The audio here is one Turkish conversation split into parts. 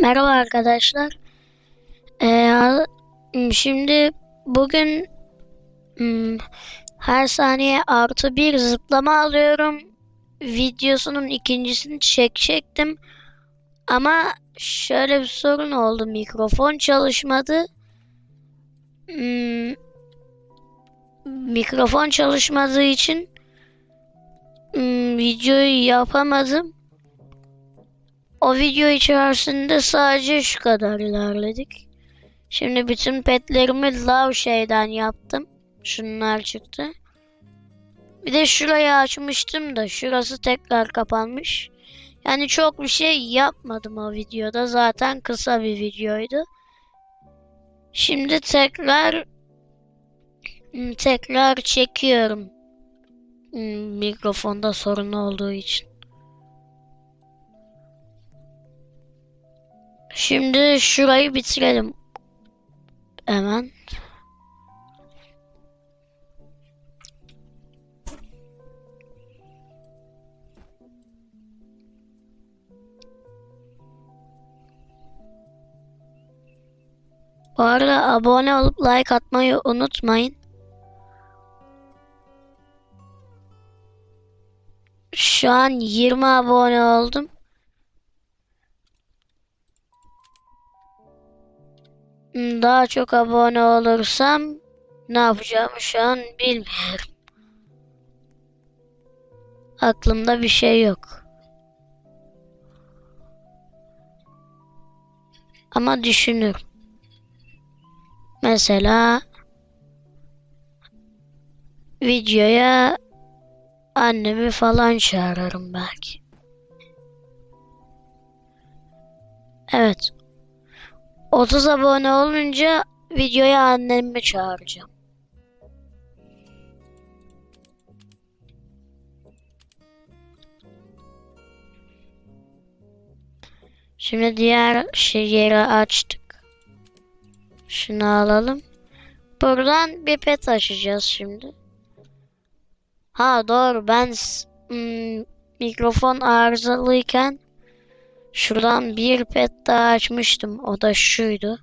Merhaba arkadaşlar. Ee, şimdi bugün hmm, her saniye artı bir zıplama alıyorum. Videosunun ikincisini çekecektim. Ama şöyle bir sorun oldu. Mikrofon çalışmadı. Hmm, mikrofon çalışmadığı için hmm, videoyu yapamadım. O video içerisinde sadece şu kadar ilerledik. Şimdi bütün petlerimi lav şeyden yaptım. Şunlar çıktı. Bir de şurayı açmıştım da şurası tekrar kapanmış. Yani çok bir şey yapmadım o videoda. Zaten kısa bir videoydu. Şimdi tekrar tekrar çekiyorum. Hmm, Mikrofonda sorun olduğu için. Şimdi şurayı bitirelim. Hemen. Bu arada abone olup like atmayı unutmayın. Şu an 20 abone oldum. Daha çok abone olursam ne yapacağımı şu an bilmiyorum. Aklımda bir şey yok. Ama düşünürüm. Mesela videoya annemi falan çağırırım belki. Evet. 30 abone olunca videoya annemi çağıracağım. Şimdi diğer şey yeri açtık. Şunu alalım. Buradan bir pet açacağız şimdi. Ha doğru ben hmm, mikrofon arızalıyken Şuradan bir pet daha açmıştım. O da şuydu.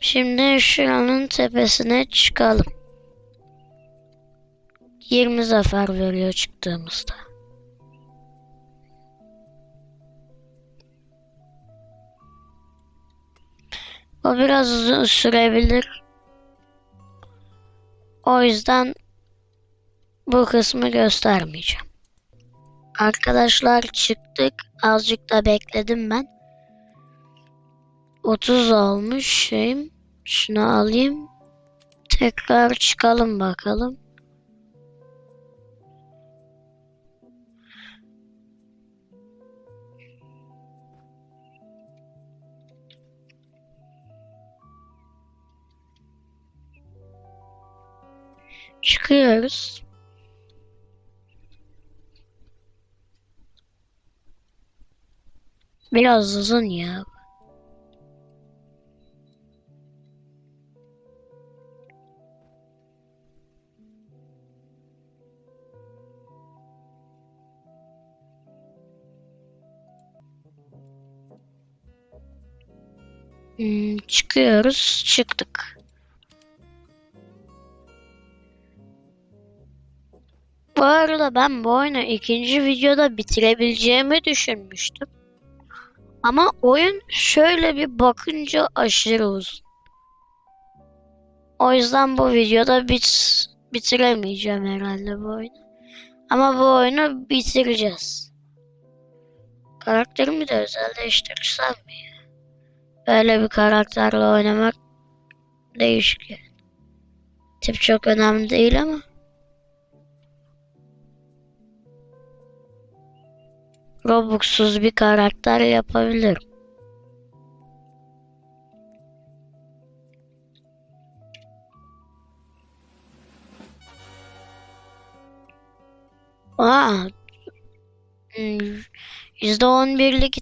Şimdi şuranın tepesine çıkalım. 20 zafer veriyor çıktığımızda. O biraz uzun sürebilir. O yüzden bu kısmı göstermeyeceğim. Arkadaşlar çıktık. Azıcık da bekledim ben. 30 olmuş şeyim. Şunu alayım. Tekrar çıkalım bakalım. Çıkıyoruz. Biraz uzun ya. Hmm, çıkıyoruz. Çıktık. Bu arada ben bu oyunu ikinci videoda bitirebileceğimi düşünmüştüm. Ama oyun şöyle bir bakınca aşırı uzun. O yüzden bu videoda bit bitiremeyeceğim herhalde bu oyunu. Ama bu oyunu bitireceğiz. Karakterimi de özelleştirirsem mi? Böyle bir karakterle oynamak değişik. Tip çok önemli değil ama. Robux'suz bir karakter yapabilirim. Aa, hmm, %11'lik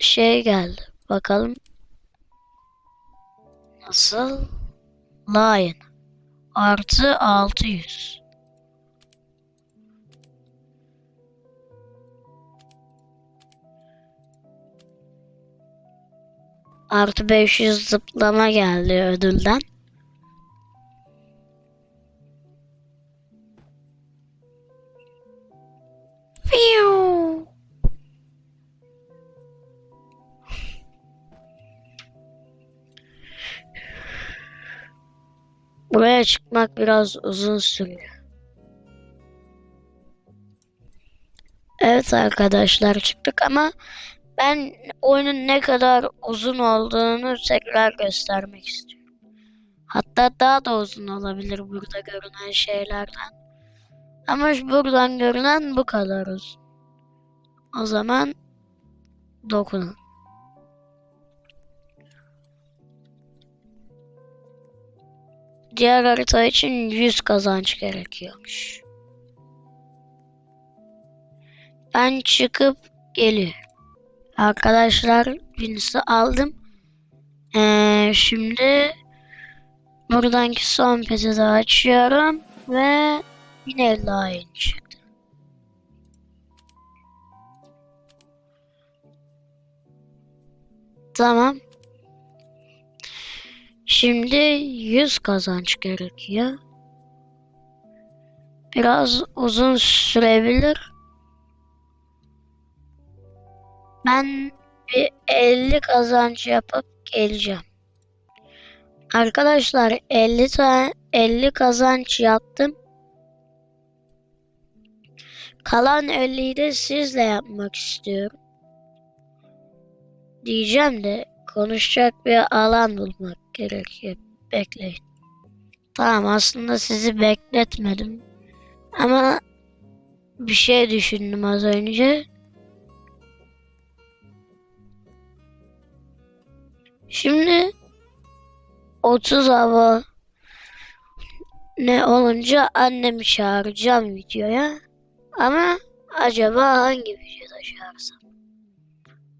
şey geldi. Bakalım. Nasıl? Lion artı 600. Artı 500 zıplama geldi ödülden. Buraya çıkmak biraz uzun sürüyor. Evet arkadaşlar çıktık ama ben oyunun ne kadar uzun olduğunu tekrar göstermek istiyorum. Hatta daha da uzun olabilir burada görünen şeylerden. Ama buradan görünen bu kadar uzun. O zaman dokunun. Diğer harita için 100 kazanç gerekiyormuş. Ben çıkıp geliyorum. Arkadaşlar birisi aldım. Ee, şimdi buradanki son de açıyorum ve yine line çıktı. Tamam. Şimdi 100 kazanç gerekiyor. Biraz uzun sürebilir. Ben bir 50 kazanç yapıp geleceğim. Arkadaşlar 50 tane 50 kazanç yaptım. Kalan 50'yi de sizle yapmak istiyorum. Diyeceğim de konuşacak bir alan bulmak gerekiyor. Bekleyin. Tamam aslında sizi bekletmedim. Ama bir şey düşündüm az önce. Şimdi 30 hava ne olunca annemi çağıracağım videoya. Ama acaba hangi videoda çağırsam?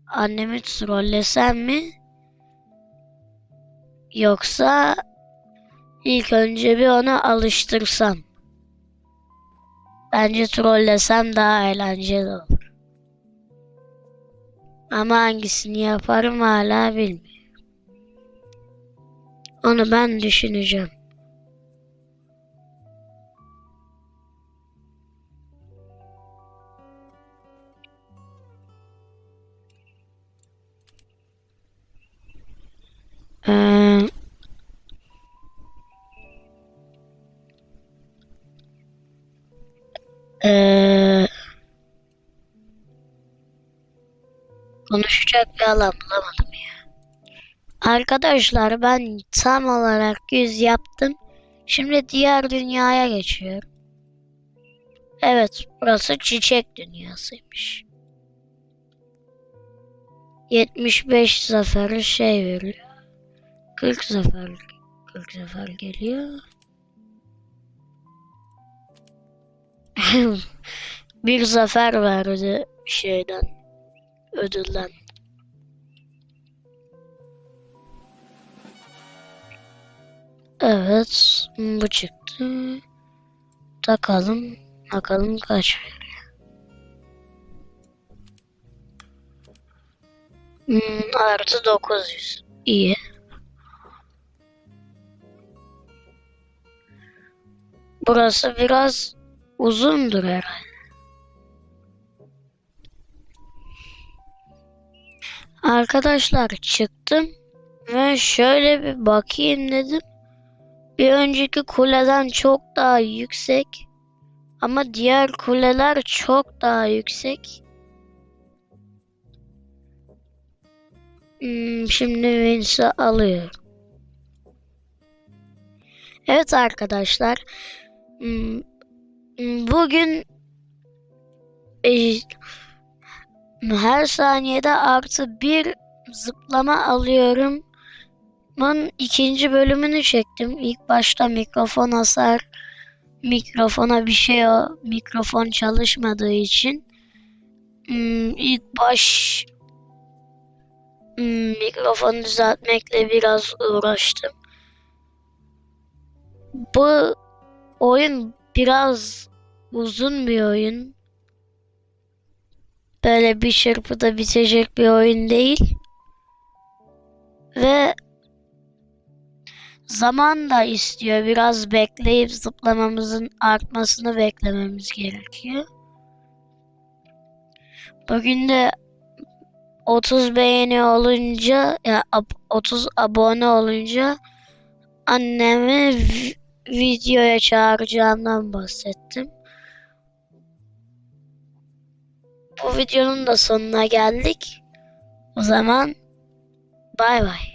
Annemi trollesem mi? Yoksa ilk önce bir ona alıştırsam. Bence trollesem daha eğlenceli olur. Ama hangisini yaparım hala bilmiyorum. Onu ben düşüneceğim. Ee, ee, konuşacak bir alan bulamadım. Arkadaşlar ben tam olarak yüz yaptım. Şimdi diğer dünyaya geçiyorum. Evet, burası çiçek dünyasıymış. 75 zafer şey veriyor. 40 zafer 40 zafer geliyor. bir zafer verdi şeyden ödülden. Evet, bu çıktı. Takalım, bakalım kaç veriyor. Hmm, artı 900. İyi. Burası biraz uzundur herhalde. Arkadaşlar çıktım ve şöyle bir bakayım dedim. Bir önceki kuleden çok daha yüksek. Ama diğer kuleler çok daha yüksek. Hmm, şimdi Vince'i alıyor. Evet arkadaşlar. Hmm, bugün e, her saniyede artı bir zıplama alıyorum. Bunun ikinci bölümünü çektim. İlk başta mikrofon hasar, mikrofona bir şey o, mikrofon çalışmadığı için hmm, ilk baş hmm, mikrofonu düzeltmekle biraz uğraştım. Bu oyun biraz uzun bir oyun. Böyle bir çırpıda bitecek bir oyun değil. Ve zaman da istiyor. Biraz bekleyip zıplamamızın artmasını beklememiz gerekiyor. Bugün de 30 beğeni olunca ya ab- 30 abone olunca annemi vi- videoya çağıracağımdan bahsettim. Bu videonun da sonuna geldik. O zaman bay bay.